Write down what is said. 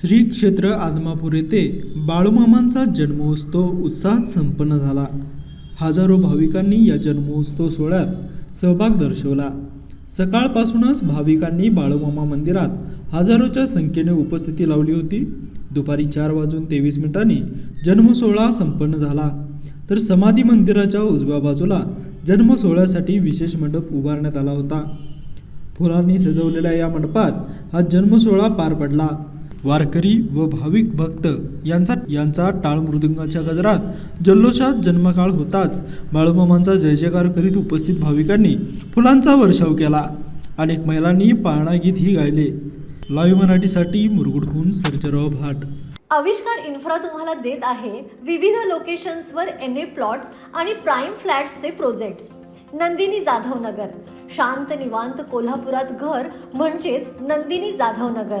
श्री क्षेत्र आदमापूर येथे बाळूमामांचा जन्मोत्सव उत्साहात संपन्न झाला. हजारो भाविकांनी या जन्मोत्सव सोहळ्यात सहभाग दर्शवला. सकाळपासूनच भाविकांनी बाळूमामा मंदिरात हजारोच्या संख्येने उपस्थिती लावली होती. दुपारी चार वाजून तेवीस मिनिटांनी जन्मसोहळा संपन्न झाला. तर समाधी मंदिराच्या उजव्या बाजूला जन्मसोहळ्यासाठी विशेष मंडप उभारण्यात आला होता. फुलांनी सजवलेल्या या मंडपात हा जन्मसोहळा पार पडला. वारकरी व भाविक भक्त यांचा यांचा टाळ मृदुंगाच्या गजरात जल्लोषात जन्मकाळ होताच बाळूमामांचा जय जयकार करीत उपस्थित भाविकांनी फुलांचा वर्षाव केला. अनेक महिलांनी पाळणा गीतही गायले. लाईव्ह मराठीसाठी मुरगुडहून सर्जराव भाट. आविष्कार इन्फ्रा तुम्हाला देत आहे विविध लोकेशन्सवर एन ए प्लॉट्स आणि प्राईम फ्लॅट्सचे प्रोजेक्ट्स. नंदिनी जाधव नगर शांत निवांत कोल्हापुरात घर म्हणजेच नंदिनी जाधव नगर